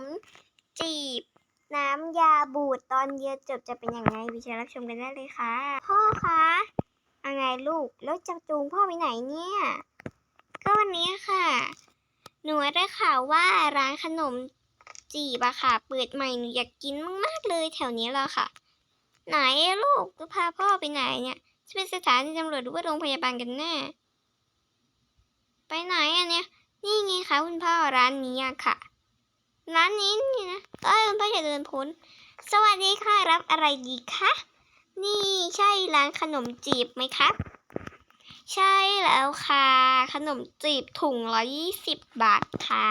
มจีบ น้ำยาบูดตอนเดียวจบจะเป็นยังไงวิชารับชมกันได้เลยค่ะ พ่อคะยังไงลูกแล้วจะจูงพ่อไปไหนเนี่ย ก็วันนี้ค่ะ หนูได้ข่าวว่าร้านขนมจีบอะค่ะ เปิดใหม่หนูอยากกินมากๆเลยแถวนี้แล้วค่ะ ไหนลูกจะพาพ่อไปไหนเนี่ยจะเป็นสถานีตำรวจหรือว่าโรงพยาบาลกันแน่ ไปไหนอะเนี่ย นี่ไงคะคุณพ่อร้านนี้อะค่ะ ร้านนี้นี่นะเอ้ยคุณพ่ออย่าเดินพ้น สวัสดีค่ะรับอะไรดีคะนี่ใช่ร้านขนมจีบไหมครับ ใช่แล้วค่ะ ขนมจีบถุงละยี่สิบบาทค่ะ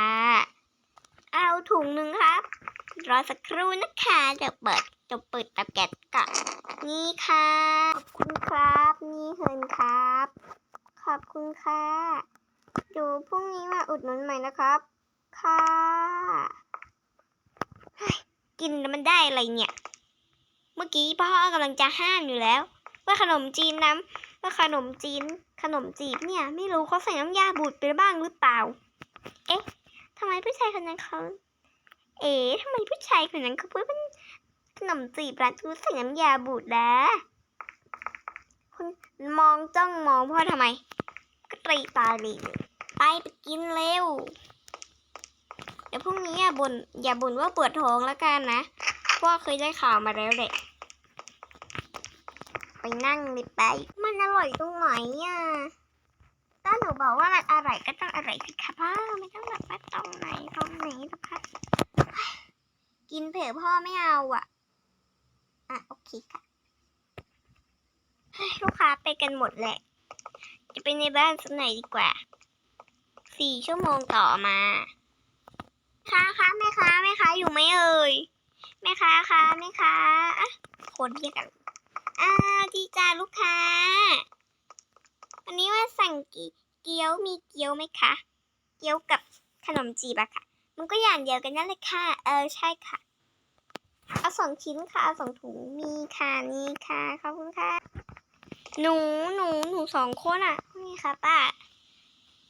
เอาถุงหนึ่งครับ รอสักครู่นะคะเดี๋ยวเปิดเดี๋ยวเปิดตาแก๊สก่อนนี่ค่ะขอบคุณครับ นี่เงินครับ ขอบคุณค่ะเดี๋ยวพรุ่งนี้มาอุดหนุนใหม่นะครับค่ะ กินแล้วมันได้อะไรเนี่ย เมื่อกี้พ่อกำลังจะห้ามอยู่แล้ว ว่าขนมจีนน้ำว่าขนมจีน ขนมจีบเนี่ย ไม่รู้เขาใส่น้ำยาบูดไปบ้างหรือเปล่า เอ๊ะทำไมผู้ชายคนนั้นเขาเอ๊ะทำไมผู้ชายคนนั้นเขาพูดเป็นขนมจีบร้านทูใส่น้ำยาบูดแล้วคุณมองจ้องมองพ่อทำไม ก็ตรีตาลีไปไปกินเร็ว เดี๋ยวพรุ่งนี้อย่าบ่นอย่าบ่นว่าปวดท้องแล้วกันนะเพราะว่าเคยได้ข่าวมาแล้วแหละไปนั่งเลยไป มันอร่อยตรงไหนอะถ้าหนูบอกว่ามันอร่อยก็ต้องอร่อยสิคะพ่อไม่ต้องแบบว่าตรงไหนตรงไหนหรอกคะกินเผื่อพ่อไม่เอาอะอะโอเคค่ะลูกค้าไปกันหมดแหละ จะไปในบ้านสักหน่อยดีกว่า สี่ชั่วโมงต่อมาคะแม่ค้าแม่ค้าอยู่ไหมเอ่ย แม่ค้าคะแม่ค้าคนเรียกกันอ่าดีจ้าลูกค้า วันนี้ว่าสั่งกี่เกี๊ยวมีเกี๊ยวไหมคะ เกี๊ยวกับขนมจีบอะค่ะ มันก็อย่างเดียวกันนั่นแหละค่ะ เออใช่ค่ะ เอาสองชิ้นค่ะ เอาสองถุง มีค่ะนี่ค่ะ ขอบคุณค่ะ หนู หนู หนูสองคนอะนี่ค่ะป้า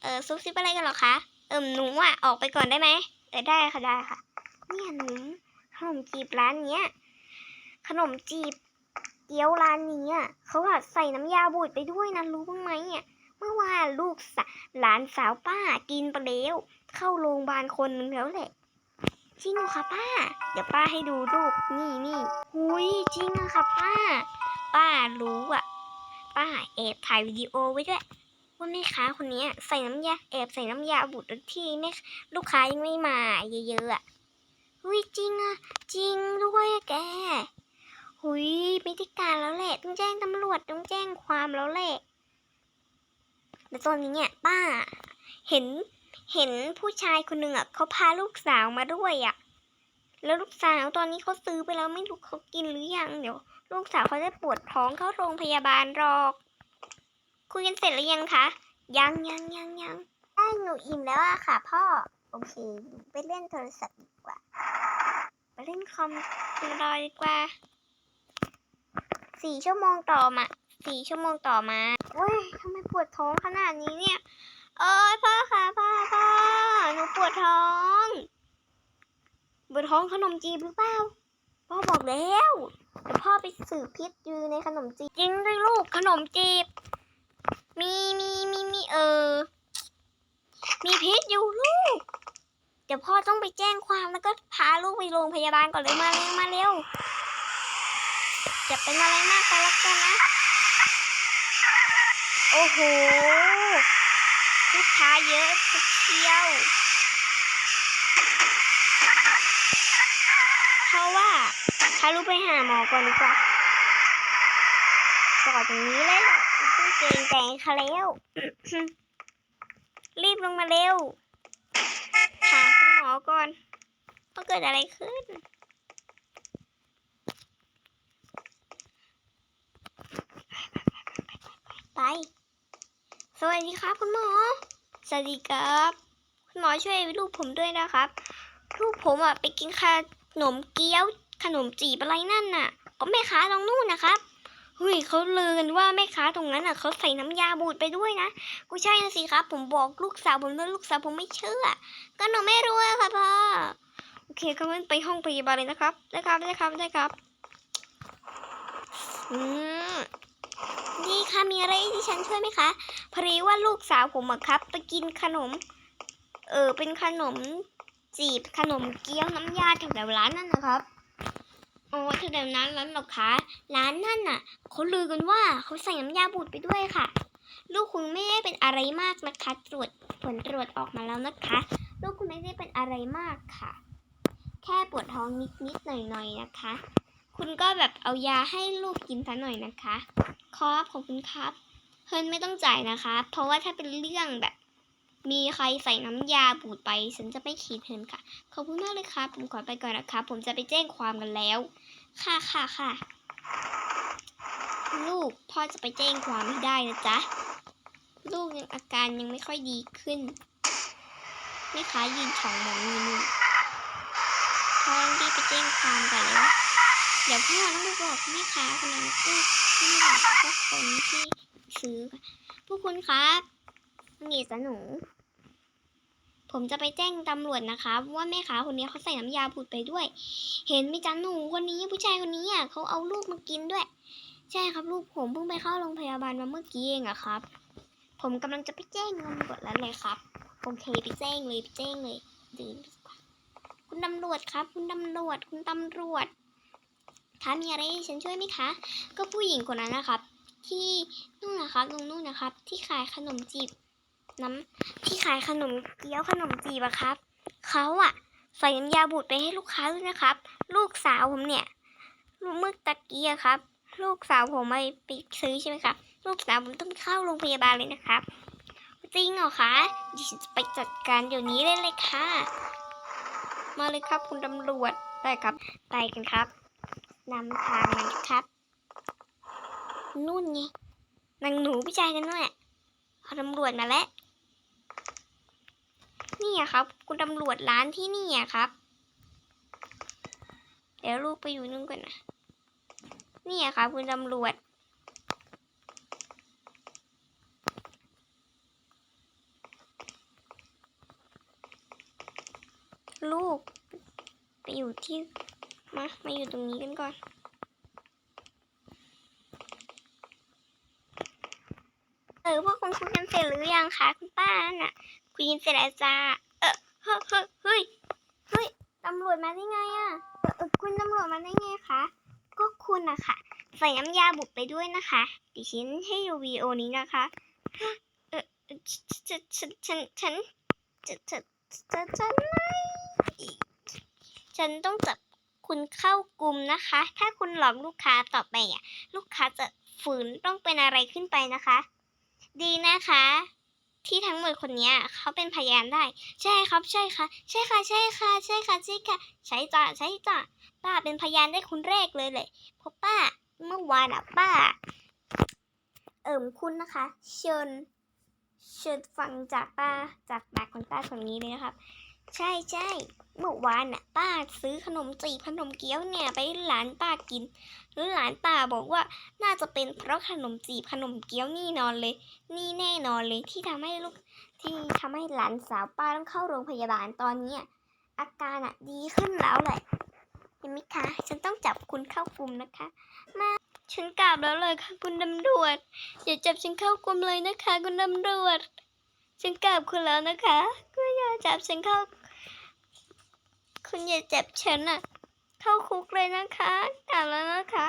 เออซุปซิปอะไรกันหรอคะ เอิมหนูอะออกไปก่อนได้ไหม เออได้ค่ะได้ค่ะ เนี่ยหนู ขนมจีบร้านเนี้ย ขนมจีบเกี๊ยวร้านนี้อะเขาอะใส่น้ำยาบูดไปด้วยนะรู้บ้างไหมอะเมื่อวานลูกสหลานสาวป้ากินไปแล้วเข้าโรงพยาบาลคนนึงแล้วแหละจริงเหรอคะป้า เดี๋ยวป้าให้ดูรูปนี่นี่หุยจริงอะค่ะป้า ป้ารู้อะป้าแอบถ่ายวิดีโอไว้ด้วยว่าแม่ค้าคนนี้ใส่น้ำยาแอบใส่น้ำยาบูดที่แม่ลูกค้ายังไม่มาเยอะๆอะ หุยจริงอะ จริงด้วยแก หุยม่ได้การแล้วแหละ ต้องแจ้งตำรวจต้องแจ้งความแล้วแหละ แต่ตอนนี้เนี่ยป้า เห็นเห็นผู้ชายคนหนึ่งอะเขาพาลูกสาวมาด้วยอะ แล้วลูกสาวตอนนี้เขาซื้อไปแล้วไม่รู้เขากินหรือยังเดี๋ยว ลูกสาวเขาจะปวดท้องเข้าโรงพยาบาลหรอก คุยกันเสร็จหรือยังคะยังยังยังยังได้หนูอิ่มแล้วอะค่ะ พ่อ โอเคไปเล่นโทรศัพท์ กว่าไปเล่นคอมดูรอยดีกว่าสี่ชั่วโมงต่อมาสี่ชั่วโมงต่อมาเว้ยทำไมปวดท้องขนาดนี้เนี่ยเอ้ยพ่อค่ะพ่อพ่อหนูปวดท้องปวดท้องขนมจีบหรือเปล่าพ่อบอกแล้วเดี๋ยวพ่อไปสืบพิษอยู่ในขนมจีบจริงด้วยลูกขนมจีบ มีมีมีมีเออ มีพิษอยู่ลูก เดี๋ยวพ่อต้องไปแจ้งความแล้วก็พาลูกไปโรงพยาบาลก่อนเลยมาเร็วมาเร็วจะเป็นอะไรมากไปแล้วกันนะ โอ้โหลูกค้าเยอะเที่ยวเพราะว่าพาลูกไปหาหมอก่อนดีกว่าจอดตรงนี้เลยเหรอไม่ต้องเกรงใจเขาแล้ว รีบลงมาเร็ว มคุณหมอก่อนว่าเกิดอะไรขึ้น ไป สวัสดีครับคุณหมอ สวัสดีครับ คุณหมอช่วยลูกผมด้วยนะครับ ลูกผมอะไปกินขนมเกี๊ยวขนมจีบอะไรนั่นน่ะก็แม่ค้าตรงนู่นนะครับ เฮ้ยเขาลือกันว่าแม่ค้าตรงนั้นอะเขาใส่น้ำยาบูดไปด้วยนะกูใช่นะสิครับ ผมบอกลูกสาวผมด้วยลูกสาวผมไม่เชื่อ ก็หนูไม่รู้อะค่ะพ่อโอเคก็งั้นไปห้องพยาบาลเลยนะครับได้ครับได้ครับได้ครับอืมนี่ค่ะมีอะไรให้ดิฉันช่วยไหมคะพอดีว่าลูกสาวผมอะครับ ไปกินขนม เออเป็นขนมจีบขนมเกี๊ยวน้ำยาแถวๆร้านนั่นนะครับ อ๋อแถวนั้นร้านหรอคะร้านนั่นน่ะเขาลือกันว่าเขาใส่น้ำยาบูดไปด้วยค่ะ ลูกคุณไม่ได้เป็นอะไรมากนะคะ ตรวจผลตรวจออกมาแล้วนะคะ ลูกคุณไม่ได้เป็นอะไรมากค่ะ แค่ปวดท้องนิดๆหน่อยๆนะคะ คุณก็แบบเอายาให้ลูกกินซะหน่อยนะคะครับขอบคุณครับเฮิร์นไม่ต้องจ่ายนะคะ เพราะว่าถ้าเป็นเรื่องแบบ มีใครใส่น้ำยาบูดไป ฉันจะไม่คิดเฮิร์นค่ะ ขอบคุณมากเลยครับ ผมขอไปก่อนนะคะ ผมจะไปแจ้งความกันแล้ว ค่ะค่ะค่ะ ลูกพ่อจะไปแจ้งความให้ได้นะจ๊ะ ลูกยังอาการยังไม่ค่อยดีขึ้นแม่ค้ายืนฉองหมองอยู่นู่นพ่อต้องรีบไปแจ้งความก่อนแล้วเดี๋ยวพ่อต้องไปบอกแม่ค้าคนนั้นที่ที่บอกพวกคนที่ซื้อพวกคุณครับนี่สหนู ผมจะไปแจ้งตำรวจนะคะว่าแม่ค้าคนนี้เขาใส่น้ำยาพูดไปด้วย เห็นไหมจ๊ะหนูคนนี้ผู้ชายคนนี้อะเขาเอาลูกมากินด้วย ใช่ครับลูกผมเพิ่งไปเข้าโรงพยาบาลมาเมื่อกี้เองอะครับ ผมกำลังจะไปแจ้งตำรวจแล้วเลยครับโอเคไปแจ้งเลยไปแจ้งเลยดื่นคุณตำรวจครับ คุณตำรวจคุณตำรวจคะมีอะไรให้ฉันช่วยไหมคะ ก็ผู้หญิงคนนั้นนะครับ ที่นู่นนะครับตรงนู่นนะครับ ที่ขายขนมจีบ น้ำที่ขายขนมเกี๊ยวขนมจีบอะครับเขาอะใส่น้ำยาบูดไปให้ลูกค้าด้วยนะครับ ลูกสาวผมเนี่ยลูกเมื่อตะกี้อะครับ ลูกสาวผมไปไปซื้อใช่ไหมครับลูกสาวผมต้องเข้าโรงพยาบาลเลยนะครับ จริงเหรอคะดิฉันจะไปจัดการเดี๋ยวนี้เลยเลยค่ะ มาเลยครับคุณตำรวจได้ครับไปกันครับนำทางมาครับ นู่นไงนางหนูพี่ชายกันนู่นแหละตำรวจมาแล้ว นี่ครับ คุณตำรวจร้านที่นี่อะครับ เดี๋ยวลูกไปอยู่นู่นก่อนนะนี่อะครับคุณตำรวจลูก ไปอยู่ที่ มา มาอยู่ตรงนี้กันก่อน เออพวกคุณคุยกันเสร็จหรือยังคะคุณป้าน่ะ คุยกันเสร็จแล้วจ้าเออเฮ้ยเฮ้ยเฮ้ยเฮ้ยตำรวจมาได้ไงอะเออคุณตำรวจมาได้ไงคะก็คุณนะคะใส่น้ำยาบุกไปด้วยนะคะดิฉันให้ดูวีโอนี้นะคะเออเอฉันฉันฉันฉันฉันฉันฉันฉันไม่ฉันต้องจับคุณเข้ากลุ่มนะคะ ถ้าคุณหลอกลูกค้าต่อไปอะ ลูกค้าจะฝืนต้องเป็นอะไรขึ้นไปนะคะ ดีนะคะ ที่ทั้งหมดคนนี้เขาเป็นพยานได้ ใช่ครับใช่ค่ะใช่ค่ะใช่ค่ะใช่ค่ะใช่ค่ะใช่จ้ะใช่จ้ะป้าเป็นพยานได้คุณแรกเลยเลยเพราะป้าเมื่อวานอะป้า เอิ่มคุณนะคะ เชิญเชิญฟังจากป้าจากปากคนป้าคนนี้เลยนะครับ ใช่ใช่เมื่อวานน่ะป้าซื้อขนมจีบขนมเกี๊ยวเนี่ยไปหลานป้ากิน แล้วหลานป้าบอกว่าน่าจะเป็นเพราะขนมจีบขนมเกี๊ยวนี่นอนเลย นี่แน่นอนเลยที่ทำให้ลูกที่ทำให้หลานสาวป้าต้องเข้าโรงพยาบาลตอนเนี้อาการอะดีขึ้นแล้วแหละเห็นไหมคะ ฉันต้องจับคุณเข้ากลุ่มนะคะ มาฉันกราบแล้วเลยค่ะคุณตำรวจอย่าจับฉันเข้ากลุ่มเลยนะคะ คุณตำรวจฉันกราบคุณแล้วนะคะก็อย่าจับฉันเข้า คุณอย่าจับฉันอะ เข้าคุกเลยนะคะกราบแล้วนะคะ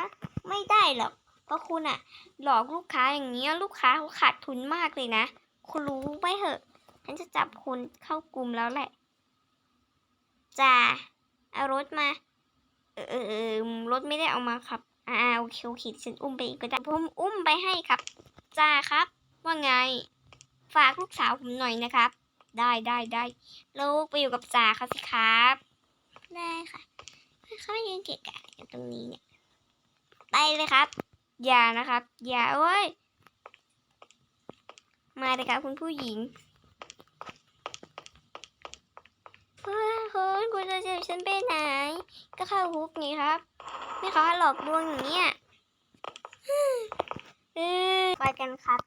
ไม่ได้หรอก เพราะคุณอะหลอกลูกค้าอย่างนี้ยลูกค้าเขาขาดทุนมากเลยนะ คุณรู้ไหมเหอะฉันจะจับคุณเข้ากลุ่มแล้วแหละจ้าเอารถมา เออเออรถไม่ได้เอามาครับ อ่าโอเคโอเคฉันอุ้มไปก็ได้ผมอุ้มไปให้ครับจ้าครับ ว่าไง ฝากลูกสาวผมหน่อยนะครับ ได้ได้ได้ลูกไปอยู่กับจ่าเขาสิครับ เขายืนเกะกะตรงนี้เนี่ย ไปเลยครับ อย่านะครับ อย่าเอ้ย มาเลยครับคุณผู้หญิงเฮ้ยคุณคุณจะเจับฉันไปไหน ก็เข้าคุกไงครับ ไม่ขอหลอกลวงอย่างเนี้ยเออไปกันครับ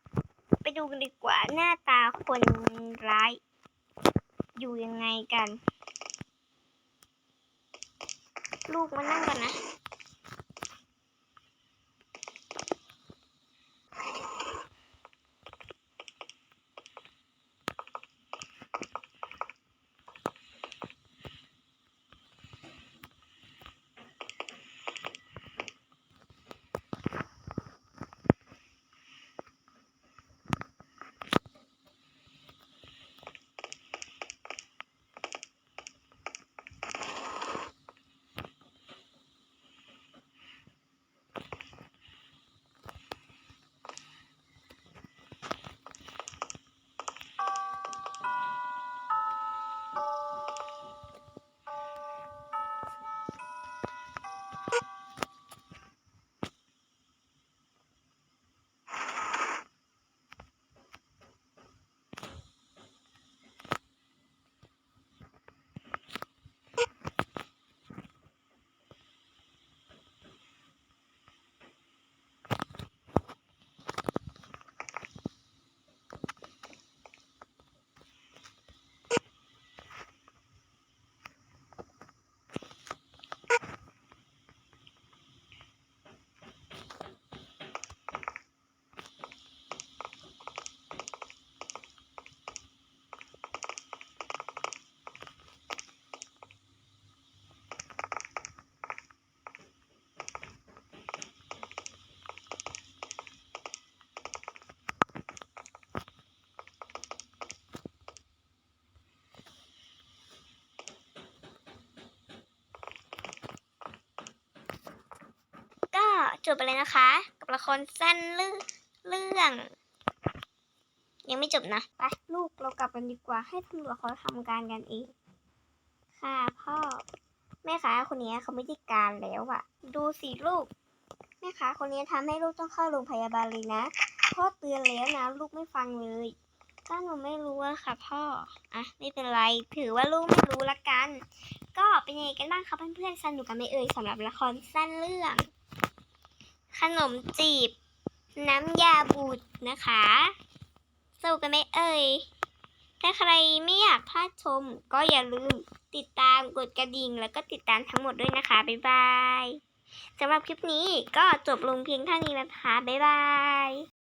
ไปดูกันดีกว่าหน้าตาคนร้าย อยู่ยังไงกัน ลูกมานั่งก่อนนะ ก็ จบไปเลยนะคะ กับละครสั้นเรื่องเรื่อง ยังไม่จบนะไปลูกเรากลับกันดีกว่าให้ตำรวจเขาทำการกันเองค่ะพ่อแม่ค้าคนนี้เขาไม่ได้การแล้วอะดูสิลูกแม่ค้าคนนี้ทำให้ลูกต้องเข้าโรงพยาบาลเลยนะพ่อเตือนแล้วนะ ลูกไม่ฟังเลยก็หนูไม่รู้อะค่ะพ่ออะไม่เป็นไรถือว่าลูกไม่รู้ละกัน ก็เป็นยังไงกันบ้างคะเพื่อนๆสนุกกันไหมเอ่ยสำหรับละครสั้นเรื่อง ขนมจีบ น้ำยาบูดนะคะสู้กกันไหมเอ่ย ถ้าใครไม่อยากพลาดชม ก็อย่าลืมติดตามกดกระดิ่ง แล้วก็ติดตามทั้งหมดด้วยนะคะ บ๊ายบายสำหรับคลิปนี้ก็จบลงเพียงเท่านี้นะคะ บ๊ายบาย